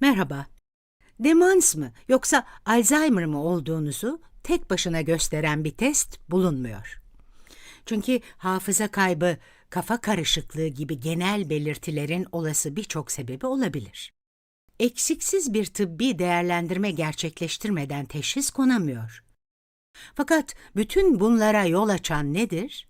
Merhaba. Demans mı yoksa Alzheimer mı olduğunuzu tek başına gösteren bir test bulunmuyor. Çünkü hafıza kaybı, kafa karışıklığı gibi genel belirtilerin olası birçok sebebi olabilir. Eksiksiz bir tıbbi değerlendirme gerçekleştirmeden teşhis konamıyor. Fakat bütün bunlara yol açan nedir?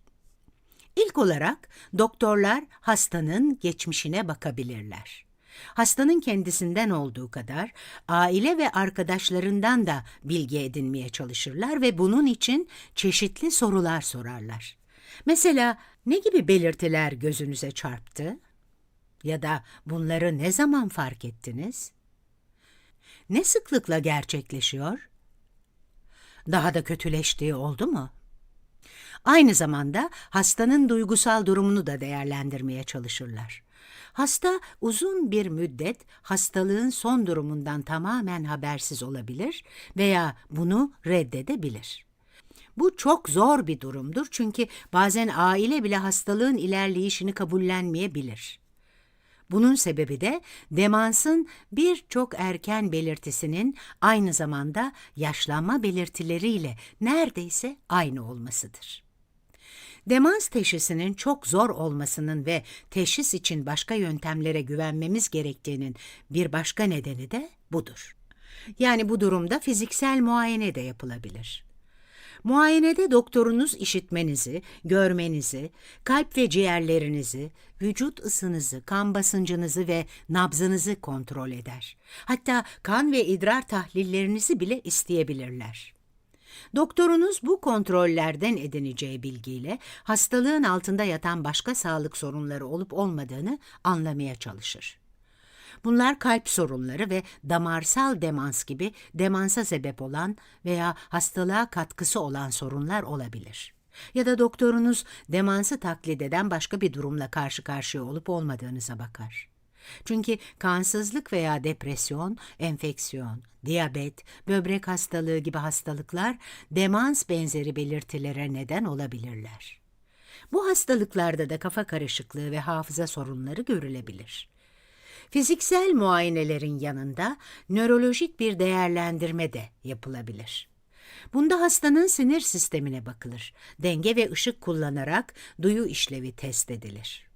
İlk olarak doktorlar hastanın geçmişine bakabilirler. Hastanın kendisinden olduğu kadar aile ve arkadaşlarından da bilgi edinmeye çalışırlar ve bunun için çeşitli sorular sorarlar. Mesela ne gibi belirtiler gözünüze çarptı? Ya da bunları ne zaman fark ettiniz? Ne sıklıkla gerçekleşiyor? Daha da kötüleştiği oldu mu? Aynı zamanda hastanın duygusal durumunu da değerlendirmeye çalışırlar. Hasta uzun bir müddet hastalığın son durumundan tamamen habersiz olabilir veya bunu reddedebilir. Bu çok zor bir durumdur çünkü bazen aile bile hastalığın ilerleyişini kabullenmeyebilir. Bunun sebebi de demansın birçok erken belirtisinin aynı zamanda yaşlanma belirtileriyle neredeyse aynı olmasıdır. Demans teşhisinin çok zor olmasının ve teşhis için başka yöntemlere güvenmemiz gerektiğinin bir başka nedeni de budur. Yani bu durumda fiziksel muayene de yapılabilir. Muayenede doktorunuz işitmenizi, görmenizi, kalp ve ciğerlerinizi, vücut ısınızı, kan basıncınızı ve nabzınızı kontrol eder. Hatta kan ve idrar tahlillerinizi bile isteyebilirler. Doktorunuz bu kontrollerden edineceği bilgiyle hastalığın altında yatan başka sağlık sorunları olup olmadığını anlamaya çalışır. Bunlar kalp sorunları ve damarsal demans gibi demansa sebep olan veya hastalığa katkısı olan sorunlar olabilir. Ya da doktorunuz demansı taklit eden başka bir durumla karşı karşıya olup olmadığınıza bakar. Çünkü kansızlık veya depresyon, enfeksiyon, diyabet, böbrek hastalığı gibi hastalıklar demans benzeri belirtilere neden olabilirler. Bu hastalıklarda da kafa karışıklığı ve hafıza sorunları görülebilir. Fiziksel muayenelerin yanında nörolojik bir değerlendirme de yapılabilir. Bunda hastanın sinir sistemine bakılır. Denge ve ışık kullanarak duyu işlevi test edilir.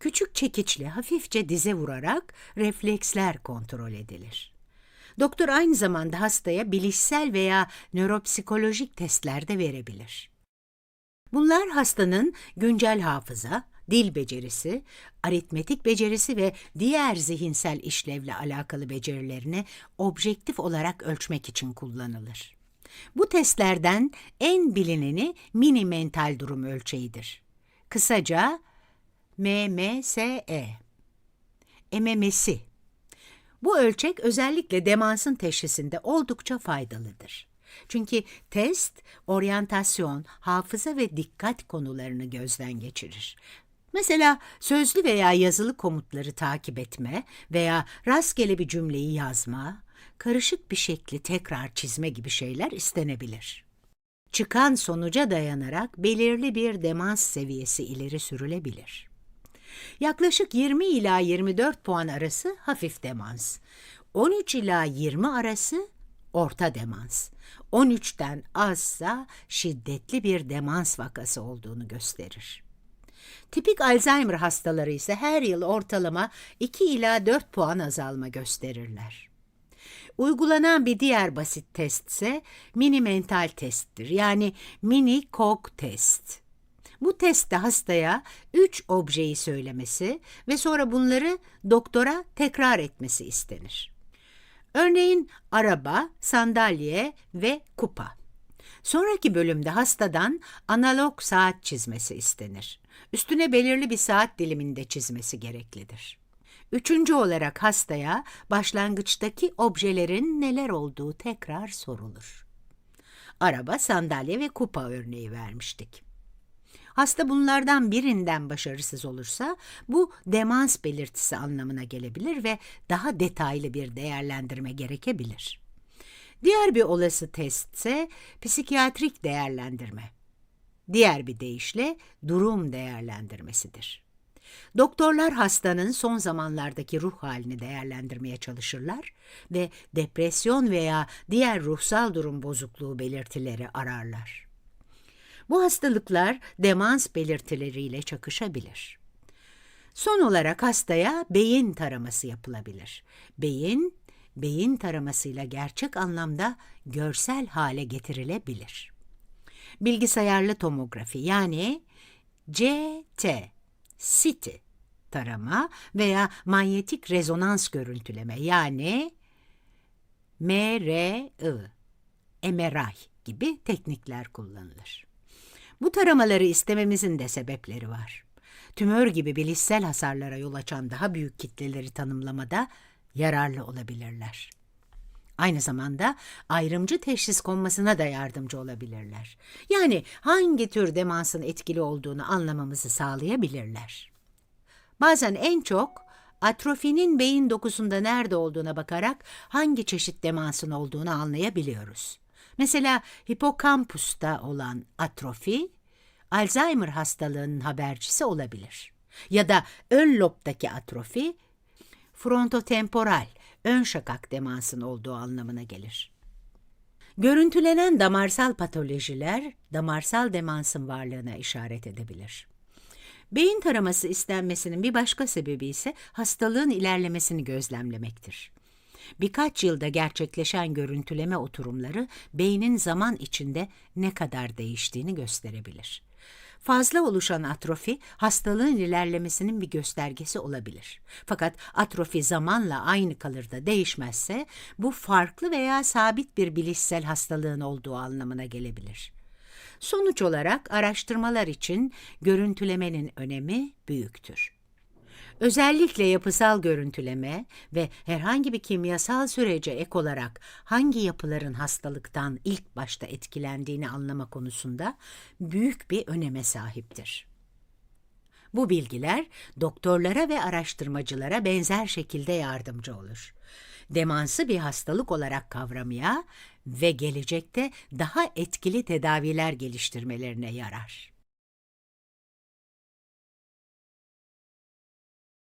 Küçük çekiçle hafifçe dize vurarak refleksler kontrol edilir. Doktor aynı zamanda hastaya bilişsel veya nöropsikolojik testler de verebilir. Bunlar hastanın güncel hafıza, dil becerisi, aritmetik becerisi ve diğer zihinsel işlevle alakalı becerilerini objektif olarak ölçmek için kullanılır. Bu testlerden en bilineni mini mental durum ölçeğidir. Kısaca MMSE. MMS'i. Bu ölçek özellikle demansın teşhisinde oldukça faydalıdır. Çünkü test, oryantasyon, hafıza ve dikkat konularını gözden geçirir. Mesela sözlü veya yazılı komutları takip etme veya rastgele bir cümleyi yazma, karışık bir şekli tekrar çizme gibi şeyler istenebilir. Çıkan sonuca dayanarak belirli bir demans seviyesi ileri sürülebilir. Yaklaşık 20 ila 24 puan arası hafif demans. 13 ila 20 arası orta demans. 13'ten azsa şiddetli bir demans vakası olduğunu gösterir. Tipik Alzheimer hastaları ise her yıl ortalama 2 ila 4 puan azalma gösterirler. Uygulanan bir diğer basit test ise mini mental testtir. Yani mini cog test. Bu testte hastaya üç objeyi söylemesi ve sonra bunları doktora tekrar etmesi istenir. Örneğin araba, sandalye ve kupa. Sonraki bölümde hastadan analog saat çizmesi istenir. Üstüne belirli bir saat diliminde çizmesi gereklidir. Üçüncü olarak hastaya başlangıçtaki objelerin neler olduğu tekrar sorulur. Araba, sandalye ve kupa örneği vermiştik. Hasta bunlardan birinden başarısız olursa bu demans belirtisi anlamına gelebilir ve daha detaylı bir değerlendirme gerekebilir. Diğer bir olası test ise psikiyatrik değerlendirme. Diğer bir deyişle durum değerlendirmesidir. Doktorlar hastanın son zamanlardaki ruh halini değerlendirmeye çalışırlar ve depresyon veya diğer ruhsal durum bozukluğu belirtileri ararlar. Bu hastalıklar demans belirtileriyle çakışabilir. Son olarak hastaya beyin taraması yapılabilir. Beyin, beyin taramasıyla gerçek anlamda görsel hale getirilebilir. Bilgisayarlı tomografi yani CT, CT tarama veya manyetik rezonans görüntüleme yani MRI, MRI gibi teknikler kullanılır. Bu taramaları istememizin de sebepleri var. Tümör gibi bilişsel hasarlara yol açan daha büyük kitleleri tanımlamada yararlı olabilirler. Aynı zamanda ayrımcı teşhis konmasına da yardımcı olabilirler. Yani hangi tür demansın etkili olduğunu anlamamızı sağlayabilirler. Bazen en çok atrofinin beyin dokusunda nerede olduğuna bakarak hangi çeşit demansın olduğunu anlayabiliyoruz. Mesela hipokampusta olan atrofi, Alzheimer hastalığının habercisi olabilir. Ya da ön lobdaki atrofi, frontotemporal, ön şakak demansın olduğu anlamına gelir. Görüntülenen damarsal patolojiler, damarsal demansın varlığına işaret edebilir. Beyin taraması istenmesinin bir başka sebebi ise hastalığın ilerlemesini gözlemlemektir. Birkaç yılda gerçekleşen görüntüleme oturumları beynin zaman içinde ne kadar değiştiğini gösterebilir. Fazla oluşan atrofi hastalığın ilerlemesinin bir göstergesi olabilir. Fakat atrofi zamanla aynı kalır da değişmezse bu farklı veya sabit bir bilişsel hastalığın olduğu anlamına gelebilir. Sonuç olarak araştırmalar için görüntülemenin önemi büyüktür. Özellikle yapısal görüntüleme ve herhangi bir kimyasal sürece ek olarak hangi yapıların hastalıktan ilk başta etkilendiğini anlama konusunda büyük bir öneme sahiptir. Bu bilgiler doktorlara ve araştırmacılara benzer şekilde yardımcı olur. Demansı bir hastalık olarak kavramaya ve gelecekte daha etkili tedaviler geliştirmelerine yarar.